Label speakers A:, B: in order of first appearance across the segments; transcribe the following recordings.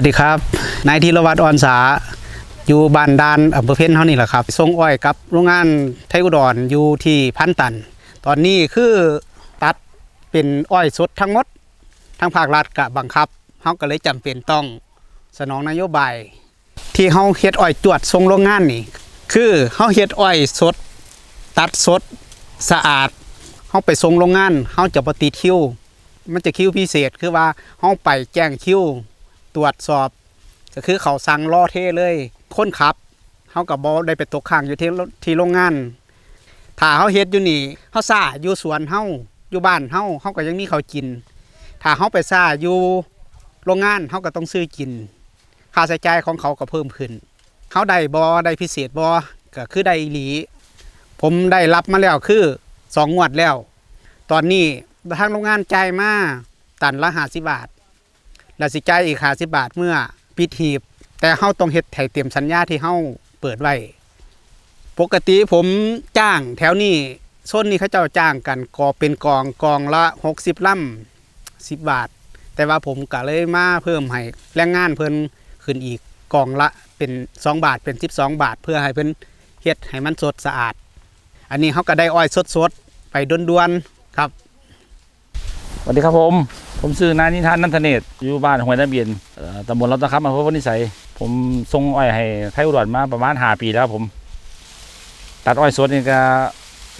A: วัสดีครับ นายธีรวัตรอ่อนสา อยู่บ้านดานอำเภอเพ็ญเท่านี้แหละครับส่งอ้อยกับโรงงานไทยอุดรอยู่ที่พันตัน ตอนนี้คือตัดเป็นอ้อยสดทั้งหมด ทางภาครัฐกะบังคับเฮาก็เลยจำเป็นต้องสนองนโยบาย ที่เฮาเฮ็ดอ้อยจวดส่งโรงงานนี่ คือเฮาเฮ็ดอ้อยสด ตัดสดสะอาดเฮาไปส่งโรงงานเฮาจะบ่ติดคิว มันจะคิวพิเศษคือว่าเฮาไปแจ้งคิว ตรวจสอบ ก็คือเขาสั่งล่อเทเลยคนขับเฮากับบอได้ไปตกค้างอยู่ที่ที่โรงงานถ้าเฮาเฮ็ดอยู่นี่เฮาซ่าอยู่สวนเฮาอยู่บ้านเฮาเฮาก็ยังมีเขากิน ถ้าเฮาไปซ่าอยู่โรงงานเฮาก็ต้องซื้อกิน ค่าใช้จ่ายของเขาก็เพิ่มขึ้นเฮาได้บ่ได้พิเศษบ่ก็คือได้หลี ผมได้รับมาแล้วคือสองงวดแล้ว ตอนนี้ทางโรงงานจ่ายมาตันละ50บาท แล้วสิจ่ายอีก50บาทเมื่อปิดหีบ แต่เฮาต้องเฮ็ดให้เตรียมสัญญาที่เฮาเปิดไว้ ปกติผมจ้างแถวนี้โซนนี้เขาเจ้าจ้างกันกอเป็นกองกองละ 60ล่ำ10 บาท แต่ว่าผมก็เลยมาเพิ่มให้แรงงานเพิ่นขึ้นอีกกองละเป็น 2 บาทเป็น 12 บาท เพื่อให้เพิ่นเฮ็ดให้มันสดสะอาด อันนี้เขาก็ได้อ้อยสดๆไปด่วนๆครับ
B: สวัสดีครับผม ผมชื่อนายนิทานนันทเนศอยู่บ้านห้วยน้ำเบียนตำบลรัตนครับอำเภอพนิสัย ผมส่งอ้อยให้ไทยอุดรมาประมาณห้าปีแล้วครับผม ตัดอ้อยสดนี่ก็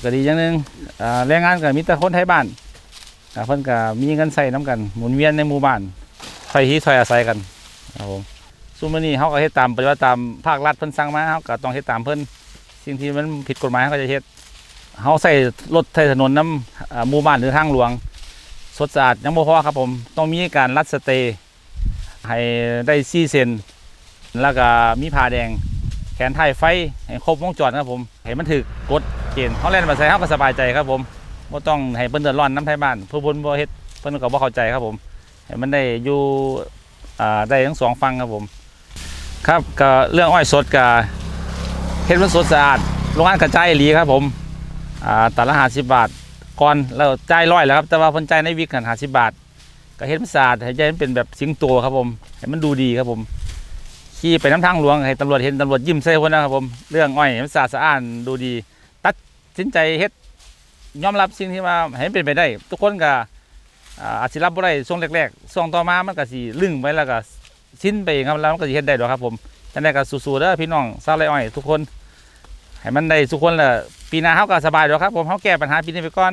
B: ก็ดีอย่างหนึงอ่าแรงงานก็มีแต่คนไทยบ้านเพิ่นก็มีเงินใส่น้กันหมุนเวียนในหมู่บ้านใส่ที่ซอยอาศัยกันครับผมซุมื้อนี้เฮาก็เฮ็ดตามปฏิบัติตามภาครัฐเพิ่นสั่งมาเฮาก็ต้องเฮ็ดตามเพิ่นสิ่งที่มันผิดกฎหมายเฮาก็จะเฮ็ดเฮาใส่รถใส่ถนนน้ำหมู่บ้านหรือทางหลวง สดสะอาดยังบ่พอครับผมต้องมีการรัดสเตย์ให้ได้ซี่เซนแล้วก็มีผ้าแดง แขนไทยไฟให้ครบวงจรครับผมให้มันถึกกฎเกณฑ์เขาเล่นมาใส่เขาก็สบายใจครับผมบ่ต้องให้เพิ่นเดือดร้อนน้ำไทยบ้านผู้เพิ่นบ่เฮ็ดเพิ่นก็บ่เข้าใจครับผมให้มันได้อยู่ได้ทั้งสองฟังครับผมครับก็เรื่องอ้อยสดก็เฮ็ดมันสดสะอาดโรงงานกระจายอีหลีครับผมอ่าตัดละ50บาท ก่อนแล้วจ่ายร้อยแล้วครับแต่ว่าพิ่นจ่ายในวิกกันหาสิบบาทก็เฮ็ดมันสะอาดให้ใจมันเป็นแบบสิงโตครับผมให้มันดูดีครับผมขี่ไปน้ำทางหลวงให้ตำรวจเห็นตำรวจยิ้มใส่คนนะครับผมเรื่องอ้อยให้มันสะอาดสะอ้านดูดี ตัดสินใจเฮ็ดยอมรับสิ่งที่ว่าให้มันเป็นไปได้ ทุกคนก็อาอาจสิรับบ่ได้ช่วงแรกๆช่วงต่อมามันก็สิลึงไปแล้วก็สิ้นไปเองครับแล้วมันก็สิเฮ็ดได้ดอกครับผมจังได๋ก็สู้ๆเด้อพี่น้องชาวไร่อ้อย ทุกคนให้มันได้ทุกคนแหละ ปีหน้าเขาก็สบายดอกครับผมเขาแก้ปัญหาปีนี้ไปก่อน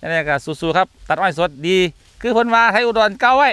B: นี่ก็สู้ๆครับ ตัดอ้อยสดดี คือพ้นว่าไทยอุดรเก้าไว้